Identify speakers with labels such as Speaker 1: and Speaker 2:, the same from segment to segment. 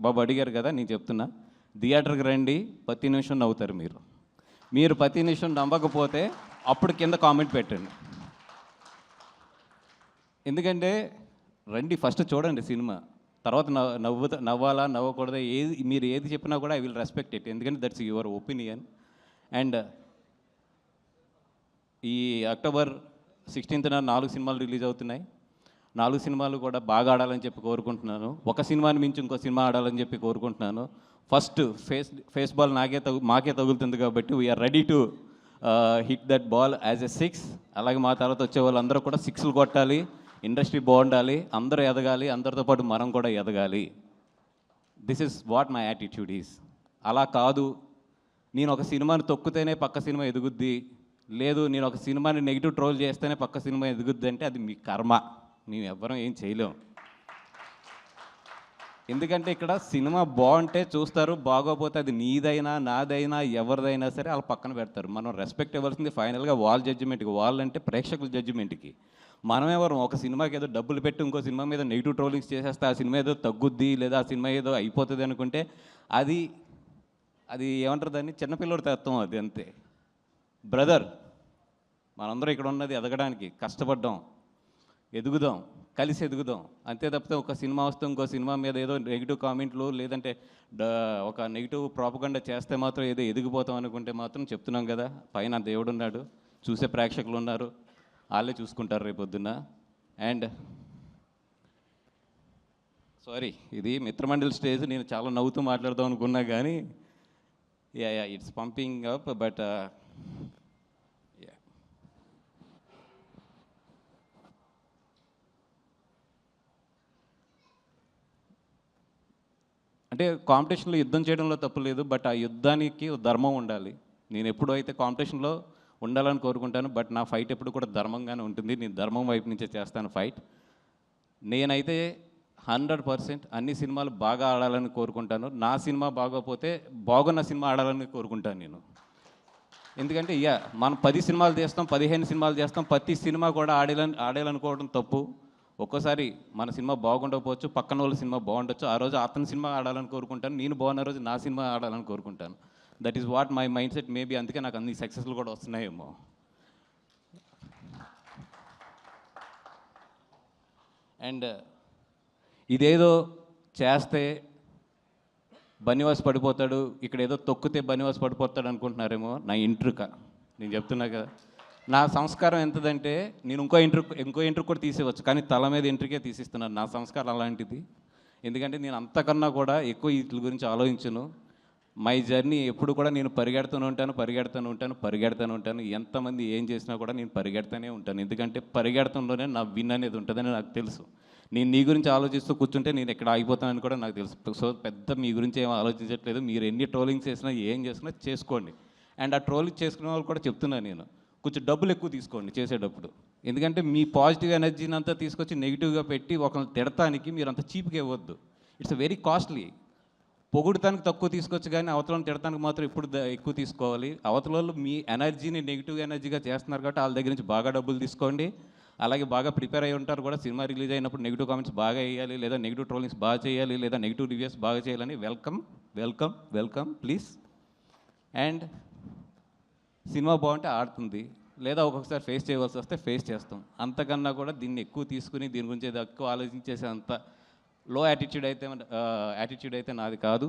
Speaker 1: బాబు అడిగారు కదా నేను చెప్తున్నా. థియేటర్కి రండి ప్రతి నిమిషం నవ్వుతారు మీరు. మీరు ప్రతి నిమిషం నవ్వకపోతే అప్పుడు కింద కామెంట్ పెట్టండి. ఎందుకంటే రండి ఫస్ట్ చూడండి సినిమా. తర్వాత నవ్వు నవ్వు నవ్వాలా నవ్వకూడదా ఏది మీరు ఏది చెప్పినా కూడా ఐ విల్ రెస్పెక్ట్ ఇట్. ఎందుకంటే దట్స్ యువర్ ఒపీనియన్. అండ్ ఈ అక్టోబర్ సిక్స్టీన్త్న నాలుగు సినిమాలు రిలీజ్ అవుతున్నాయి. నాలుగు సినిమాలు కూడా బాగా ఆడాలని చెప్పి కోరుకుంటున్నాను. ఒక సినిమాని మించి ఇంకో సినిమా ఆడాలని చెప్పి కోరుకుంటున్నాను. ఫస్ట్ ఫేస్ ఫేస్ బాల్ నాకే తగు మాకే తగులుతుంది కాబట్టి we're ready to hit that ball as a six అలాగే మా తర్వాత వచ్చే వాళ్ళందరూ కూడా సిక్స్లు కొట్టాలి. ఇండస్ట్రీ బాగుండాలి. అందరూ ఎదగాలి. అందరితో పాటు మనం కూడా ఎదగాలి. This is what my attitude is అలా కాదు. నేను ఒక సినిమాని తొక్కితేనే పక్క సినిమా ఎదుగుద్ది. లేదు నేను ఒక సినిమాని నెగిటివ్ ట్రోల్ చేస్తేనే పక్క సినిమా ఎదుగుద్ది అంటే అది మీ కర్మ. మేము ఎవ్వరం ఏం చేయలేం. ఎందుకంటే ఇక్కడ సినిమా బాగుంటే చూస్తారు బాగోపోతే అది నీదైనా నాదైనా ఎవరిదైనా సరే వాళ్ళ పక్కన పెడతారు. మనం రెస్పెక్ట్ ఇవ్వాల్సింది ఫైనల్గా వాల్ జడ్జిమెంట్కి వాళ్ళంటే అంటే ప్రేక్షకుల జడ్జిమెంట్కి మనం ఎవరు ఒక సినిమాకి ఏదో డబ్బులు పెట్టి ఇంకో సినిమా మీద నెగిటివ్ ట్రోలింగ్స్ చేసేస్తే ఆ సినిమా ఏదో తగ్గుద్ది లేదా ఆ సినిమా ఏదో అయిపోతుంది అనుకుంటే అది అది ఏమంటారు దాన్ని? చిన్నపిల్లడి తత్వం అది అంతే. బ్రదర్ మనందరం ఇక్కడ ఉన్నది ఎదగడానికి కష్టపడ్డాం. ఎదుగుదాం కలిసి ఎదుగుదాం. అంతే తప్పితే ఒక సినిమా వస్తే ఇంకో సినిమా మీద ఏదో నెగిటివ్ కామెంట్లు లేదంటే ఒక నెగిటివ్ ప్రాపగండా చేస్తే మాత్రం ఏదో ఎదిగిపోతాం అనుకుంటే మాత్రం చెప్తున్నాం కదా పైన దేవుడు ఉన్నాడు చూసే ప్రేక్షకులు ఉన్నారు వాళ్ళే చూసుకుంటారు రేపొద్దున. అండ్ సారీ ఇది మిత్రమండలి స్టేజ్ నేను చాలా నవ్వుతూ మాట్లాడదాం అనుకున్నా కానీ yeah yeah it's pumping up but అంటే కాంపిటీషన్లో యుద్ధం చేయడంలో తప్పు లేదు బట్ ఆ యుద్ధానికి ధర్మం ఉండాలి. నేను ఎప్పుడు అయితే కాంపిటీషన్లో ఉండాలని కోరుకుంటాను బట్ నా ఫైట్ ఎప్పుడు కూడా ధర్మంగానే ఉంటుంది. నేను ధర్మం వైపు నుంచే చేస్తాను ఫైట్. నేనైతే హండ్రెడ్ పర్సెంట్ అన్ని సినిమాలు బాగా ఆడాలని కోరుకుంటాను. నా సినిమా బాగోపోతే బాగున్న సినిమా ఆడాలని కోరుకుంటాను నేను. ఎందుకంటే ఇక మనం పది సినిమాలు చేస్తాం పదిహేను సినిమాలు చేస్తాం ప్రతి సినిమా కూడా ఆడాలని ఆడాలనుకోవడం తప్పు. ఒక్కోసారి మన సినిమా బాగుండకపోవచ్చు పక్కన వాళ్ళ సినిమా బాగుండొచ్చు ఆ రోజు అతని సినిమా ఆడాలని కోరుకుంటాను నేను బాగున్న రోజు నా సినిమా ఆడాలని కోరుకుంటాను. That is what my mindset maybe అందుకే నాకు అన్ని సక్సెస్లు కూడా వస్తున్నాయేమో. అండ్ ఇదేదో చేస్తే బనివాస్ పడిపోతాడు ఇక్కడ ఏదో తొక్కితే బనివాస్ పడిపోతాడు అనుకుంటున్నారేమో నా ఇంట్రుక. నేను చెప్తున్నా కదా. నా సంస్కారం ఎంతదంటే నేను ఇంకో ఇంటర్ ఇంకో ఇంటర్ కూడా తీసేవచ్చు కానీ తల మీద ఇంటర్కే తీసిస్తున్నాను. నా సంస్కారం అలాంటిది. ఎందుకంటే నేను అంతకన్నా కూడా ఎక్కువ వీటి గురించి ఆలోచించను. మై జర్నీ ఎప్పుడు కూడా నేను పరిగెడుతూనే ఉంటాను పరిగెడుతూనే ఉంటాను పరిగెడుతూనే ఉంటాను. ఎంతమంది ఏం చేసినా కూడా నేను పరిగెడుతూనే ఉంటాను. ఎందుకంటే పరిగెడతంలోనే నా విన్ అనేది ఉంటుందని నాకు తెలుసు. నేను నీ గురించి ఆలోచిస్తూ కూర్చుంటే నేను ఎక్కడ ఆగిపోతానని కూడా నాకు తెలుసు. సో పెద్ద మీ గురించి ఏం ఆలోచించట్లేదు. మీరు ఎన్ని ట్రోలింగ్స్ చేసినా ఏం చేసినా చేసుకోండి. అండ్ ఆ ట్రోలింగ్ చేసుకునే వాళ్ళు కూడా చెప్తున్నాను నేను. కొంచెం డబ్బులు ఎక్కువ తీసుకోండి చేసేటప్పుడు. ఎందుకంటే మీ పాజిటివ్ ఎనర్జీని అంతా తీసుకొచ్చి నెగిటివ్గా పెట్టి ఒకరిని తిడటానికి మీరు అంత చీప్గా ఇవ్వద్దు. It's very costly. పొగుడటానికి తక్కువ తీసుకోవచ్చు కానీ అవతలను తిడటానికి మాత్రం ఇప్పుడు ఎక్కువ తీసుకోవాలి. అవతల వాళ్ళు మీ ఎనర్జీని నెగిటివ్ ఎనర్జీగా చేస్తున్నారు కాబట్టి వాళ్ళ దగ్గర నుంచి బాగా డబ్బులు తీసుకోండి. అలాగే బాగా ప్రిపేర్ అయి ఉంటారు కూడా సినిమా రిలీజ్ అయినప్పుడు నెగిటివ్ కామెంట్స్ బాగా వేయాలి లేదా నెగిటివ్ ట్రోలింగ్స్ బాగా చేయాలి లేదా నెగిటివ్ రివ్యూస్ బాగా చేయాలని welcome welcome welcome please. And cinema బాగుంటే ఆడుతుంది. లేదా ఒక్కొక్కసారి ఫేస్ చేయవలసి వస్తే ఫేస్ చేస్తాం. అంతకన్నా కూడా దీన్ని ఎక్కువ తీసుకుని దీని గురించి ఏదో ఎక్కువ ఆలోచించేసే అంత లో యాటిట్యూడ్ అయితే యాటిట్యూడ్ అయితే నాది కాదు.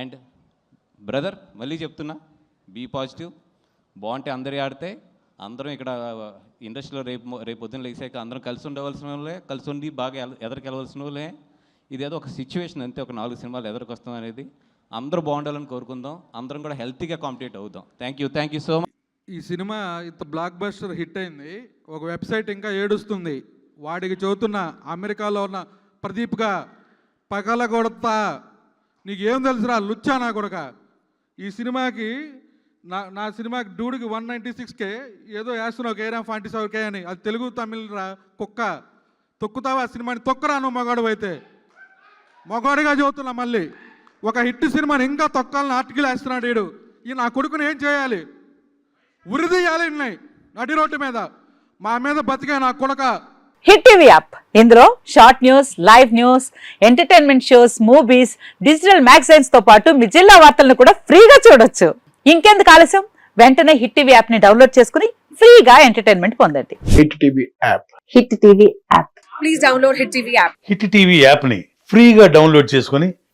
Speaker 1: అండ్ బ్రదర్ మళ్ళీ చెప్తున్నా బీ పాజిటివ్ బాగుంటే అందరి ఆడితే అందరం ఇక్కడ ఇండస్ట్రీలో రేపు రేపు పొద్దున్న లేసాక అందరం కలిసి ఉండవలసిన వాళ్ళే కలిసి ఉండి బాగా ఎదరికి ఎదరికెళ్ళవలసిన వాళ్ళే. ఇదేదో ఒక సిచ్యువేషన్ అంతే ఒక నాలుగు సినిమాలు ఎదరికొస్తాం అనేది. అందరూ బాగుండాలని కోరుకుందాం. అందరం కూడా హెల్తీగా కాంపిటేట్ అవుదాం. Thank you thank you so much
Speaker 2: ఈ సినిమా ఇంత బ్లాక్ బస్టర్ హిట్ అయింది. ఒక వెబ్సైట్ ఇంకా ఏడుస్తుంది. వాడికి చదువుతున్న అమెరికాలో ఉన్న ప్రదీప్గా పగల కొడతా నీకేం తెలుసురా లుచ్చా నా కొడక. ఈ సినిమాకి నా నా సినిమాకి డూడికి వన్ నైంటీ సిక్స్కే ఏదో వేస్తున్నావు కేరా ఫాంటీ సెవెన్ కే అని. అది తెలుగు తమిళ రా కుక్క. తొక్కుతావా ఆ సినిమాని? తొక్కరా నువ్వు మగాడు అయితే. మగాడిగా చదువుతున్నా మళ్ళీ. ఒక హిట్ సినిమాని ఇంకా తొక్కాలని ఆర్టికల్ వేస్తున్నాడు వీడు ఈ నా కొడుకుని ఏం చేయాలి? ఉరిదీయాలి ఉన్నాయి నడి రోడ్డు మీద. మా మీద బతికే నా కొడక.
Speaker 3: Hit TV app. ఇందులో short news live news entertainment shows movies digital మ్యాగజైన్స్తో పాటు మీ జిల్లా వార్తలను కూడా ఫ్రీగా చూడొచ్చు. ఇంకెందుకు ఆలస్యం? వెంటనే హిట్ టీవీ యాప్ని డౌన్లోడ్ చేసుకుని ఫ్రీగా ఎంటర్టైన్మెంట్ పొందండి.
Speaker 4: Hit TV app.
Speaker 3: Hit TV app.
Speaker 5: Hit TV యాప్ని ఫ్రీగా డౌన్లోడ్ చేసుకొని